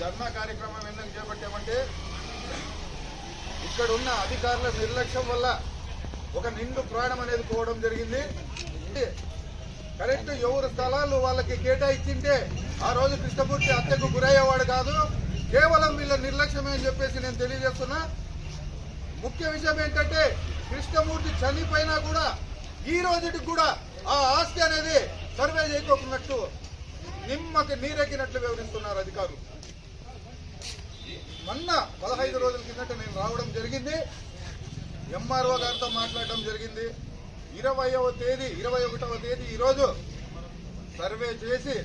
ధర్నా కార్యక్రమం ఎందుకు చేపట్టామంటే ఇక్కడ ఉన్న అధికారుల నిర్లక్ష్యం వల్ల ఒక నిండు ప్రాణం అనేది పోవడం జరిగింది. కరెక్ట్ ఎవరు స్థలాలు వాళ్ళకి కేటాయించింటే ఆ రోజు కృష్ణమూర్తి హత్యకు గురయ్యేవాడు కాదు. కేవలం వీళ్ళ నిర్లక్ష్యమే అని చెప్పేసి నేను తెలియజేస్తున్నా. ముఖ్య విషయం ఏంటంటే కృష్ణమూర్తి చనిపోయినా కూడా ఈ రోజుకి కూడా ఆ ఆస్తి అనేది సర్వే చేయకోకున్నట్టు నిమ్మకి నీరెక్కినట్లు వివరిస్తున్నారు అధికారులు. మొన్న పదహైదు రోజుల కిందట నేను రావడం జరిగింది. ఎంఆర్ఓ గారితో మాట్లాడడం జరిగింది. ఇరవయవ తేదీ ఇరవై ఒకటవ తేదీ ఈరోజు సర్వే చేసి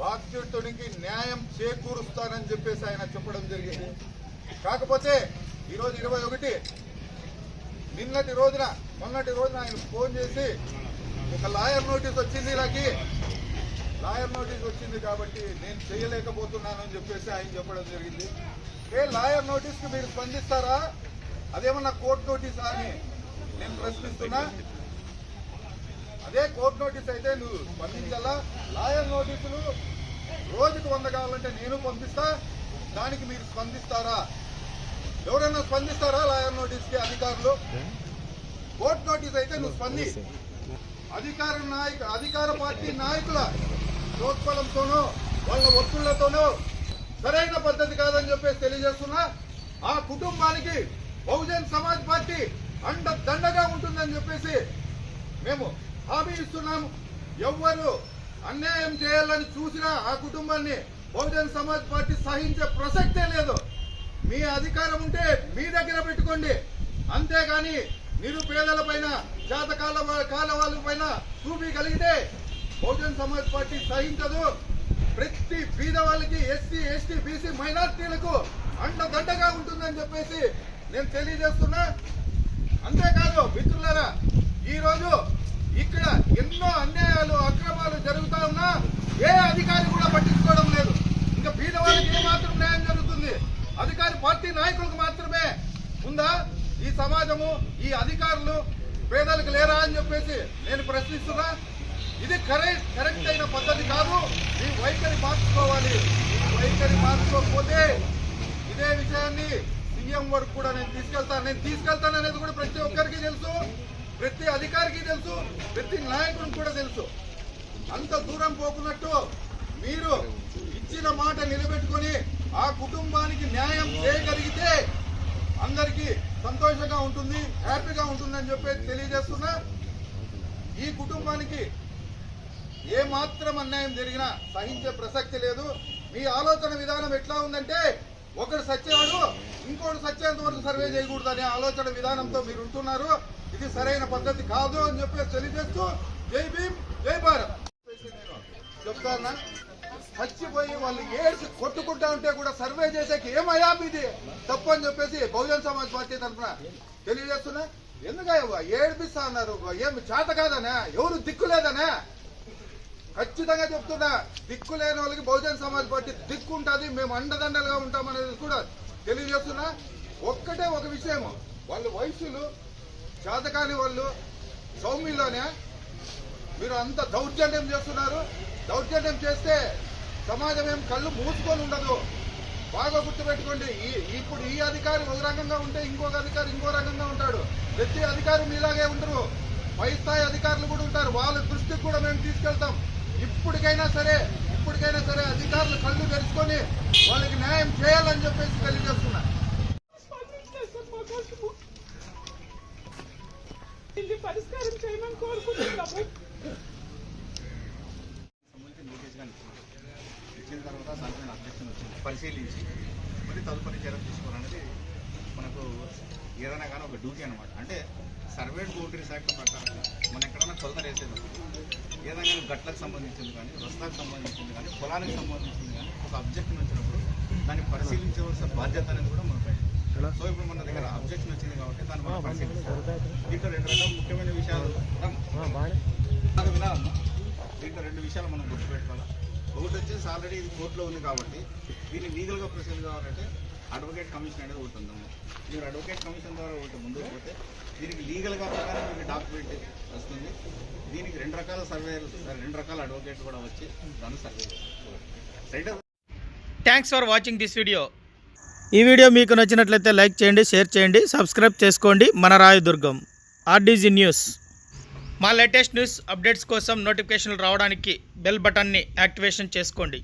బాధ్యుడికి న్యాయం చేకూరుస్తానని చెప్పేసి ఆయన చెప్పడం జరిగింది. కాకపోతే ఈరోజు ఇరవై ఒకటి నిన్నటి రోజున మొన్నటి రోజున ఆయన ఫోన్ చేసి ఒక లాయర్ నోటీస్ వచ్చింది ఇలాకి లాయర్ నోటీస్ వచ్చింది కాబట్టి నేను చేయలేకపోతున్నాను అని చెప్పేసి ఆయన చెప్పడం జరిగింది. ఏ లాయర్ నోటీస్కి మీరు స్పందిస్తారా? అదేమన్నా కోర్టు నోటీసా అని నేను ప్రశ్నిస్తున్నా. అదే కోర్టు నోటీస్ అయితే నువ్వు స్పందించాలా? లాయర్ నోటీసులు రోజుకు వంద కావాలంటే నేను పంపిస్తా దానికి మీరు స్పందిస్తారా? ఎవరైనా స్పందిస్తారా లాయర్ నోటీస్కి అధికారులు? కోర్టు నోటీస్ అయితే నువ్వు స్పంది. అధికార నాయక అధికార పార్టీ నాయకుల ప్రోత్బలంతోనో వాళ్ళ ఒత్తుళ్ళతోనో సరైన పద్ధతి కాదని చెప్పేసి తెలియజేస్తున్నా ఆ కుటుంబానికి బహుజన్ సమాజ్ పార్టీ అండ దండగా ఉంటుందని చెప్పేసి మేము హామీ ఇస్తున్నాము ఎవ్వరు అన్యాయం చేయాలని చూసినా ఆ కుటుంబాన్ని బహుజన్ సమాజ్ పార్టీ సహించే ప్రసక్తే లేదు. మీ అధికారం ఉంటే మీ దగ్గర పెట్టుకోండి. అంతేగాని నిరుపేదల పైన జాతకాల కాల వాళ్ళ పైన చూపి కలిగితే బహుజన్ సమాజ్ పార్టీ సహించదు. ప్రతి బీద వాళ్ళకి ఎస్సీ ఎస్టీ బీసీ మైనార్టీలకు అండదండగా ఉంటుందని చెప్పేసి నేను తెలియజేస్తున్నా. అంతేకాదు మిత్రులారా ఈరోజు ఇక్కడ ఎన్నో అన్యాయాలు అక్రమాలు జరుగుతా ఉన్నా ఏ అధికారి కూడా పట్టించుకోవడం లేదు. ఇంకా బీద వాళ్ళకి ఏమాత్రం మాత్రం న్యాయం జరుగుతుంది? అధికారి పార్టీ నాయకులకు మాత్రమే ఉందా? ఈ సమాజము ఈ అధికారులు పేదలకు లేరా అని చెప్పేసి నేను ప్రశ్నిస్తున్నా. ఇది కరెక్ట్ కరెక్ట్ అయిన పద్ధతి కాదు ఈ వైఖరి మార్చుకోవాలి వైఖరి మార్చుకోకపోతే ఇదే విషయాన్ని సీఎం వరకు కూడా నేను తీసుకెళ్తాను నేను తీసుకెళ్తాను అనేది కూడా ప్రతి ఒక్కరికి తెలుసు ప్రతి అధికారికి తెలుసు ప్రతి నాయకుడికి కూడా తెలుసు. అంత దూరం పోకున్నట్టు మీరు ఇచ్చిన మాట నిలబెట్టుకొని ఆ కుటుంబానికి న్యాయం చేయగలిగితే అందరికీ సంతోషంగా ఉంటుంది హ్యాపీగా ఉంటుందని చెప్పి తెలియజేస్తున్నా. ఈ కుటుంబానికి ఏ మాత్రం అన్యాయం జరిగినా సహించే ప్రసక్తి లేదు. మీ ఆలోచన విధానం ఎట్లా ఉందంటే ఒకడు సచ్చాడు ఇంకోటి సచ్చేంత వరకు సర్వే చేయకూడదు అనే ఆలోచన విధానంతో మీరు ఉంటున్నారు. ఇది సరైన పద్ధతి కాదు అని చెప్పి తెలియజేస్తూ జై భీమ్ జై భారత్. చెప్తానా? చచ్చిపోయి వాళ్ళు ఏడ్చి కొట్టుకుంటా ఉంటే కూడా సర్వే చేసేకి ఏమయ్యా ఇది తప్పు అని చెప్పేసి బహుజన్ సమాజ్ పార్టీ తరఫున తెలియజేస్తున్నా. ఎందుకయ్యా? ఏడిపిస్తా అన్నారు. ఏం చేత కాదనా? ఎవరు దిక్కు లేదనా? ఖచ్చితంగా చెప్తున్నా. దిక్కు లేని వాళ్ళకి బహుజన్ సమాజ్ పార్టీ దిక్కు ఉంటుంది. మేము అండదండలుగా ఉంటామనేది కూడా తెలియజేస్తున్నా. ఒక్కటే ఒక విషయం. వాళ్ళు వయసులు చేతకాని వాళ్ళు సౌమ్యుల్లోనే మీరు అంత దౌర్జన్యం చేస్తున్నారు. దౌర్జన్యం చేస్తే సమాజం ఏం కళ్ళు మూసుకొని ఉండదు. బాగా గుర్తుపెట్టుకోండి. ఈ ఇప్పుడు ఈ అధికారి ఒక రకంగా ఉంటే ఇంకొక అధికారి ఇంకో రకంగా ఉంటాడు. ప్రతి అధికారి మీలాగే ఉండరు. పై స్థాయి అధికారులు కూడా ఉంటారు. వాళ్ళ దృష్టికి కూడా మేము తీసుకెళ్తాం. ఇప్పటికైనా సరే ఇప్పటికైనా సరే అధికారులు కళ్ళు తెరుచుకొని వాళ్ళకి న్యాయం చేయాలని చెప్పేసి తెలియజేస్తున్నా ఇది పరిష్కారం చేయమని కోరుకుంటున్నాము. ఇచ్చిన తర్వాత అబ్జెక్షన్ వచ్చింది పరిశీలించి మరి తదుపరి చర్య తీసుకోవాలనేది మనకు ఏదైనా కానీ ఒక డ్యూటీ అనమాట అంటే సర్వేడ్ బౌండరీస్ యాక్ట్ ప్రకారం మనం ఎక్కడైనా కొలత వేసేది ఏదైనా గట్లకు సంబంధించింది కానీ రస్తాకు సంబంధించింది కానీ పొలానికి సంబంధించింది కానీ ఒక అబ్జెక్షన్ వచ్చినప్పుడు దాన్ని పరిశీలించవలసిన బాధ్యత అనేది కూడా మనపై సో ఇప్పుడు మన దగ్గర అబ్జెక్షన్ వచ్చింది కాబట్టి దాన్ని మనం పరిశీలిస్తాం. దీంట్లో రెండు రకాల ముఖ్యమైన విషయాలు వినాలమ్మా దీంట్లో రెండు విషయాలు మనం గుర్తుపెట్టుకోవాలి? ఒకటి వచ్చేసి ఆల్రెడీ ఇది కోర్టులో ఉంది కాబట్టి దీన్ని లీగల్గా ప్రొసీడ్ కావాలంటే అడ్వకేట్ కమిషన్ అనేది ఒకటి ఉందమ్మా మీరు అడ్వకేట్ కమిషన్ ద్వారా ఒకటి ముందుకు పోతే దీనికి లీగల్గా ప్రకారం మీకు డాక్యుమెంట్ వస్తుంది. రెండు రకాల సర్వేలు రెండు రకాల అడ్వకేట్ కూడా వచ్చి దాన్ని survey thanks for watching this video ఈ వీడియో మీకు నచ్చినట్లయితే లైక్ చేయండి షేర్ చేయండి సబ్స్క్రైబ్ చేసుకోండి. మన రాయదుర్గం ఆర్డీజీ న్యూస్ మా లేటెస్ట్ న్యూస్ అప్డేట్స్ కోసం నోటిఫికేషన్లు రావడానికి బెల్ బటన్ని యాక్టివేషన్ చేసుకోండి.